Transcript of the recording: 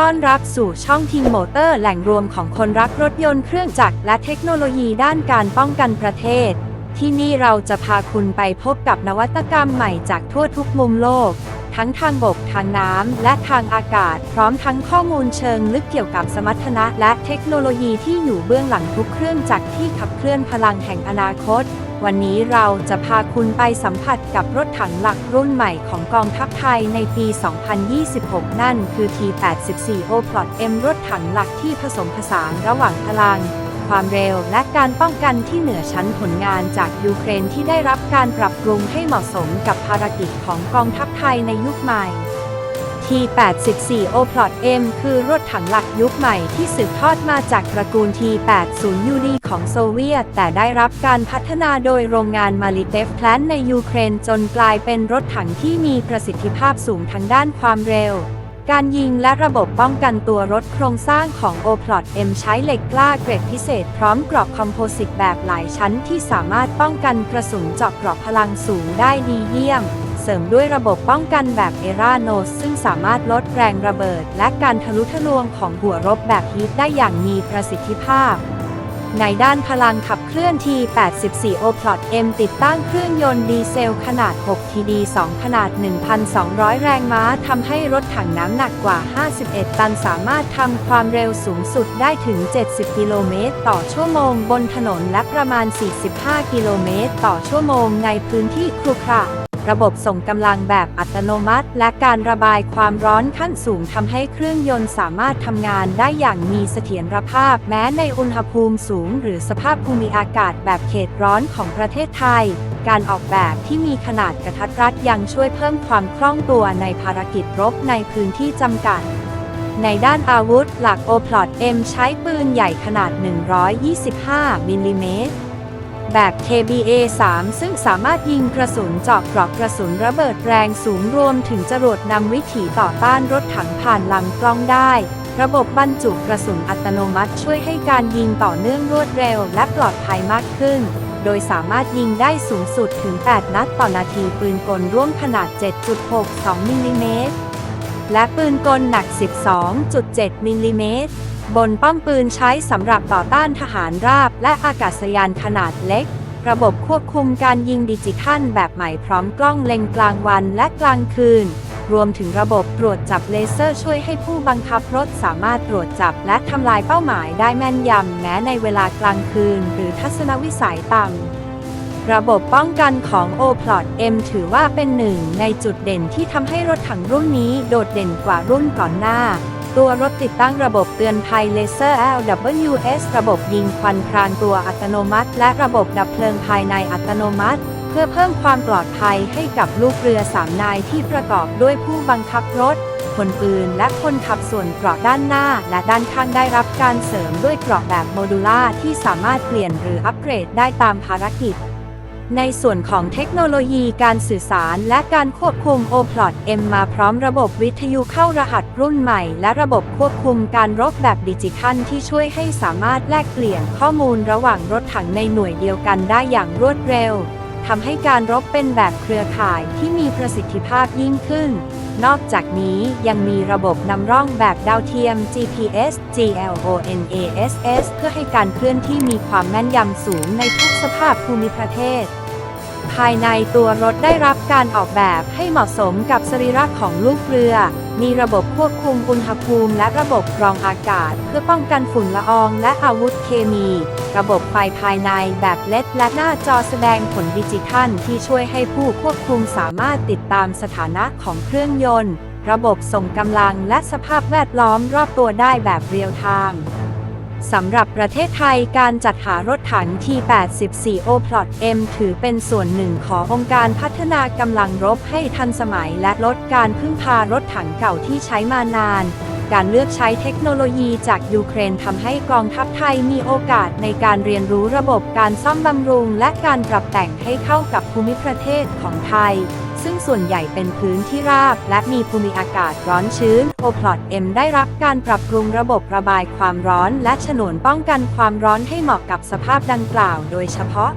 ต้อนรับสู่ช่องทิงโมเตอร์แหล่งรวมของคนรักรถยนต์เครื่องจักรและเทคโนโลยีด้านการป้องกันประเทศ ที่นี่เราจะพาคุณไปพบกับนวัตกรรมใหม่จากทั่วทุกมุมโลก ทั้งทางบกทางน้ำและทางอากาศ พร้อมทั้งข้อมูลเชิงลึกเกี่ยวกับสมรรถนะและเทคโนโลยีที่อยู่เบื้องหลังทุกเครื่องจักรที่ขับเคลื่อนพลังแห่งอนาคต วันนี้เราจะพาคุณไปสัมผัสกับรถถังหลักรุ่นใหม่ของกองทัพไทยในปี 2026 นั่นคือ T84 O-Plot M รถถังหลักที่ผสมผสานระหว่างพลัง ความเร็วและการป้องกันที่เหนือชั้นผลงานจากยูเครนที่ได้รับการปรับปรุงให้เหมาะสมกับภารกิจของกองทัพไทยในยุคใหม่ T84 O-Plot M คือรถถังหลักยุคใหม่ที่สืบทอดมาจากตระกูล T80 UD ของโซเวียต แต่ได้รับการพัฒนาโดยโรงงานมาลิเตฟแพลนในยูเครนจนกลายเป็นรถถังที่มีประสิทธิภาพสูงทางด้านความเร็ว การยิงและระบบป้องกันตัวรถโครงสร้างของ O-Plot M ใช้เหล็กกล้าเกรดพิเศษพร้อมกรอบคอมโพสิตแบบหลายชั้นที่สามารถป้องกันกระสุนเจาะเกราะพลังสูงได้ดีเยี่ยม เสริมด้วยระบบป้องกันแบบเอราโนสซึ่งสามารถลดแรงระเบิด และการทะลุทะลวงของหัวรบแบบฮีทได้อย่างมีประสิทธิภาพ ในด้านพลังขับเคลื่อน T84 O-Plot M ติดตั้งเครื่องยนต์ดีเซลขนาด 6 TD 2 ขนาด 1,200 แรงม้าทำให้รถถังน้ำหนักกว่า 51 ตันสามารถทำความเร็วสูงสุดได้ถึง 70 กิโลเมตรต่อชั่วโมงบนถนนและประมาณ 45 กิโลเมตรต่อชั่วโมงในพื้นที่ครุขระ ระบบส่งกำลังแบบอัตโนมัติ และการระบายความร้อนขั้นสูงทำให้เครื่องยนต์สามารถทำงานได้อย่างมีเสถียรภาพ แม้ในอุณหภูมิสูง หรือสภาพภูมิอากาศแบบเขตร้อนของประเทศไทย การออกแบบที่มีขนาดกระทัดรัดยังช่วยเพิ่มความคล่องตัวในภารกิจรบในพื้นที่จำกัดในด้านอาวุธหลัก O-Plot M ใช้ปืนใหญ่ขนาด 125 มิลลิเมตร แบบ KBA 3 ซึ่งสามารถยิงกระสุนเจาะเกราะกระสุนระเบิดแรงสูงรวมถึงจรวดนำวิถีต่อต้านรถถังผ่านลำกล้องได้ ระบบบรรจุกระสุนอัตโนมัติช่วยให้การยิงต่อเนื่องรวดเร็วและปลอดภัยมากขึ้น โดยสามารถยิงได้สูงสุดถึง 8 นัดต่อนาทีปืนกลร่วมขนาด 7.62มิลลิเมตรและปืนกลหนัก 12.7มิลลิเมตร บนป้อมปืนใช้สำหรับต่อต้านทหารราบและอากาศยานขนาดเล็ก ระบบควบคุมการยิงดิจิทัลแบบใหม่พร้อมกล้องเล็งกลางวันและกลางคืน รวมถึงระบบตรวจจับเลเซอร์ช่วยให้ผู้บังคับรถสามารถตรวจจับและทำลายเป้าหมายได้แม่นยำแม้ในเวลากลางคืน หรือทัศนวิสัยต่ำระบบป้องกันของ O-Plot M ถือว่าเป็นหนึ่งในจุดเด่นที่ทำให้รถถังรุ่นนี้โดดเด่นกว่ารุ่นก่อนหน้า ตัวรถติดตั้งระบบเตือนภัยเลเซอร์ LWS ระบบยิงควันพรางตัวอัตโนมัติ และระบบดับเพลิงภายในอัตโนมัติ เพื่อเพิ่มความปลอดภัยให้กับลูกเรือสามนายที่ประกอบด้วยผู้บังคับรถคนปืนและคนขับส่วนเกราะด้านหน้า และด้านข้างได้รับการเสริมด้วยเกราะแบบโมดูล่าที่สามารถเปลี่ยนหรืออัปเกรดได้ตามภารกิจ ในส่วนของเทคโนโลยีการสื่อสารและการควบคุม O-Plot M มาพร้อมระบบวิทยุเข้ารหัสรุ่นใหม่ และระบบควบคุมการรบแบบดิจิทัลที่ช่วยให้สามารถแลกเปลี่ยนข้อมูลระหว่างรถถังในหน่วยเดียวกันได้อย่างรวดเร็ว ทำให้การรบเป็นแบบเครือข่ายที่มีประสิทธิภาพยิ่งขึ้น นอกจากนี้ยังมีระบบนำร่องแบบดาวเทียม GPS GLONASS เพื่อให้การเคลื่อนที่มีความแม่นยำสูงในทุกสภาพภูมิประเทศ ภายในตัวรถได้รับการออกแบบให้เหมาะสมกับสรีระของลูกเรือ มีระบบควบคุมอุณหภูมิและระบบกรองอากาศ เพื่อป้องกันฝุ่นละอองและอาวุธเคมี ระบบไฟภายในแบบเล็ดและหน้าจอแสดงผลดิจิทัลที่ช่วยให้ผู้ควบคุมสามารถติดตามสถานะของเครื่องยนต์ ระบบส่งกำลังและสภาพแวดล้อมรอบตัวได้แบบเรียลไทม์ สำหรับประเทศไทยการจัดหารถถัง T84 O-Plot M ถือเป็นส่วนหนึ่งขององค์การพัฒนากำลังรบให้ทันสมัยและลดการพึ่งพารถถังเก่าที่ใช้มานาน การเลือกใช้เทคโนโลยีจากยูเครนทำให้กองทัพไทยมีโอกาสในการเรียนรู้ระบบการซ่อมบำรุง และการปรับแต่งให้เข้ากับภูมิประเทศของไทย ซึ่งส่วนใหญ่เป็นพื้นที่ราบ และมีภูมิอากาศร้อนชื้น โอพลอตเอ็มได้รับการปรับปรุงระบบระบายความร้อน และฉนวนป้องกันความร้อนให้เหมาะกับสภาพดังกล่าว โดยเฉพาะ